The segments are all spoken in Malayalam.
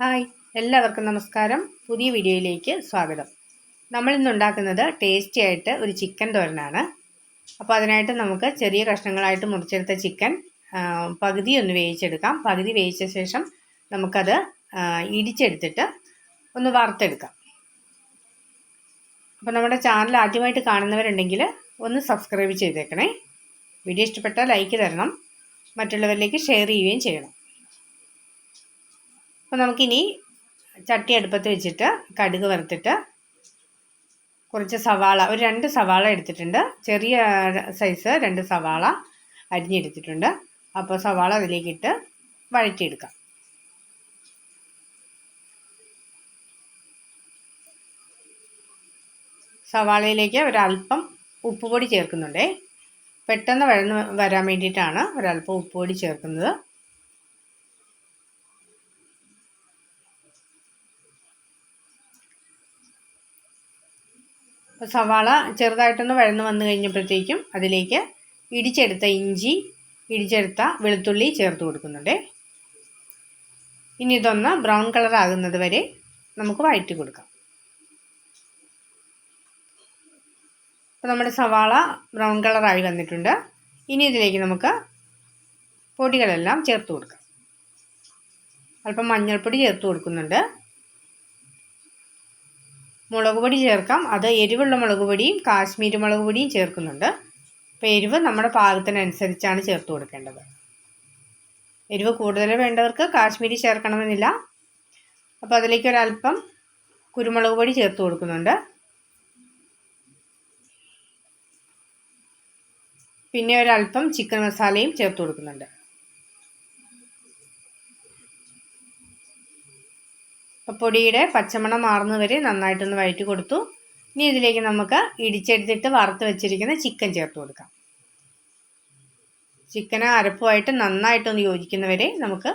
ഹായ് എല്ലാവർക്കും നമസ്കാരം. പുതിയ വീഡിയോയിലേക്ക് സ്വാഗതം. നമ്മൾ ഇന്ന് ഉണ്ടാക്കുന്നത് ടേസ്റ്റി ആയിട്ട് ഒരു ചിക്കൻ തോരനാണ്. അപ്പോൾ അതിനായിട്ട് നമുക്ക് ചെറിയ കഷ്ണങ്ങളായിട്ട് മുറിച്ചെടുത്ത ചിക്കൻ പകുതി ഒന്ന് വേവിച്ചെടുക്കാം. പകുതി വേവിച്ച ശേഷം നമുക്കത് ഇടിച്ചെടുത്തിട്ട് ഒന്ന് വറുത്തെടുക്കാം. അപ്പോൾ നമ്മുടെ ചാനൽ ആദ്യമായിട്ട് കാണുന്നവരുണ്ടെങ്കിൽ ഒന്ന് സബ്സ്ക്രൈബ് ചെയ്തേക്കണേ. വീഡിയോ ഇഷ്ടപ്പെട്ടാൽ ലൈക്ക് തരണം. മറ്റുള്ളവരിലേക്ക് ഷെയർ ചെയ്യുകയും ചെയ്യണം. അപ്പോൾ നമുക്കിനി ചട്ടി അടുപ്പത്ത് വെച്ചിട്ട് കടുക് വറുത്തിട്ട് കുറച്ച് സവാള ഒരു രണ്ട് സവാള എടുത്തിട്ടുണ്ട്. ചെറിയ സൈസ് രണ്ട് സവാള അരിഞ്ഞെടുത്തിട്ടുണ്ട്. അപ്പോൾ സവാള അതിലേക്കിട്ട് വഴറ്റിയെടുക്കാം. സവാളയിലേക്ക് ഒരല്പം ഉപ്പുപൊടി ചേർക്കുന്നുണ്ടേ. പെട്ടെന്ന് വഴന്ന് വരാൻ വേണ്ടിയിട്ടാണ് ഒരല്പം ഉപ്പുപൊടി ചേർക്കുന്നത്. സവാള ചെറുതായിട്ടൊന്ന് വഴന്ന് വന്നു കഴിഞ്ഞപ്പോഴത്തേക്കും അതിലേക്ക് ഇടിച്ചെടുത്ത ഇഞ്ചി ഇടിച്ചെടുത്ത വെളുത്തുള്ളി ചേർത്ത് കൊടുക്കുന്നുണ്ട്. ഇനി ഇതൊന്ന് ബ്രൗൺ കളർ ആകുന്നത് വരെ നമുക്ക് വഴറ്റി കൊടുക്കാം. അപ്പോൾ നമ്മുടെ സവാള ബ്രൗൺ കളറായി വന്നിട്ടുണ്ട്. ഇനി ഇതിലേക്ക് നമുക്ക് പൊടികളെല്ലാം ചേർത്ത് കൊടുക്കാം. അല്പം മഞ്ഞൾപ്പൊടി ചേർത്ത് കൊടുക്കുന്നുണ്ട്. മുളക് പൊടി ചേർക്കാം. അത് എരിവുള്ള മുളക് പൊടിയും കാശ്മീരി മുളക് പൊടിയും ചേർക്കുന്നുണ്ട്. അപ്പോൾ എരിവ് നമ്മുടെ പാകത്തിനനുസരിച്ചാണ് ചേർത്ത് കൊടുക്കേണ്ടത്. എരിവ് കൂടുതൽ വേണ്ടവർക്ക് കാശ്മീരി ചേർക്കണമെന്നില്ല. അപ്പോൾ അതിലേക്ക് ഒരല്പം കുരുമുളക് പൊടി ചേർത്ത് കൊടുക്കുന്നുണ്ട്. പിന്നെ ഒരല്പം ചിക്കൻ മസാലയും ചേർത്ത് കൊടുക്കുന്നുണ്ട്. പൊടിയുടെ പച്ചമണം മാറുന്നവരെ നന്നായിട്ടൊന്ന് വഴറ്റി കൊടുത്തു. ഇനി ഇതിലേക്ക് നമുക്ക് ഇടിച്ചെടുത്തിട്ട് വറുത്ത് വെച്ചിരിക്കുന്ന ചിക്കൻ ചേർത്ത് കൊടുക്കാം. ചിക്കന് അരപ്പുമായിട്ട് നന്നായിട്ടൊന്ന് യോജിക്കുന്നവരെ നമുക്ക്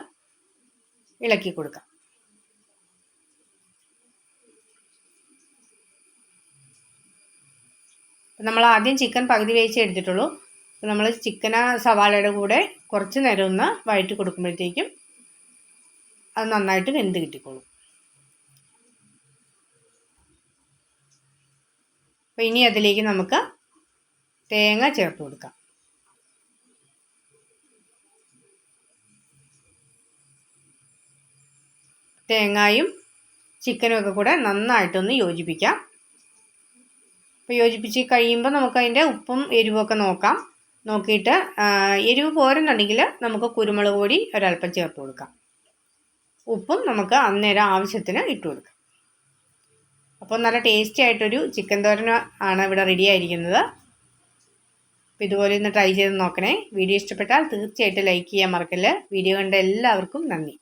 ഇളക്കി കൊടുക്കാം. നമ്മൾ ആദ്യം ചിക്കൻ പകുതി വേവിച്ച് എടുത്തിട്ടുള്ളൂ. നമ്മൾ ചിക്കന സവാളയുടെ കൂടെ കുറച്ച് നേരം ഒന്ന് വഴറ്റി കൊടുക്കുമ്പോഴത്തേക്കും അത് നന്നായിട്ട് വെന്ത് കിട്ടിക്കോളും. അപ്പോൾ ഇനി അതിലേക്ക് നമുക്ക് തേങ്ങ ചേർത്ത് കൊടുക്കാം. തേങ്ങായും ചിക്കനും ഒക്കെ കൂടെ നന്നായിട്ടൊന്ന് യോജിപ്പിക്കാം. അപ്പോൾ യോജിപ്പിച്ച് കഴിയുമ്പോൾ നമുക്ക് അതിന്റെ ഉപ്പും എരിവൊക്കെ നോക്കാം. നോക്കിയിട്ട് എരിവ് പോരുന്നുണ്ടെങ്കിൽ നമുക്ക് കുരുമുളക് പൊടി ഒരല്പം ചേർത്ത് കൊടുക്കാം. ഉപ്പും നമുക്ക് അന്നേരം ആവശ്യത്തിന് ഇട്ട് കൊടുക്കാം. അപ്പോൾ നല്ല ടേസ്റ്റി ആയിട്ടൊരു ചിക്കൻ തോരൻ ആണ് ഇവിടെ റെഡി ആയിരിക്കുന്നത്. അപ്പോൾ ഇതുപോലെ ഒന്ന് ട്രൈ ചെയ്ത് നോക്കണേ. വീഡിയോ ഇഷ്ടപ്പെട്ടാൽ തീർച്ചയായിട്ടും ലൈക്ക് ചെയ്യാൻ മറക്കല്ലേ. വീഡിയോ കണ്ട എല്ലാവർക്കും നന്ദി.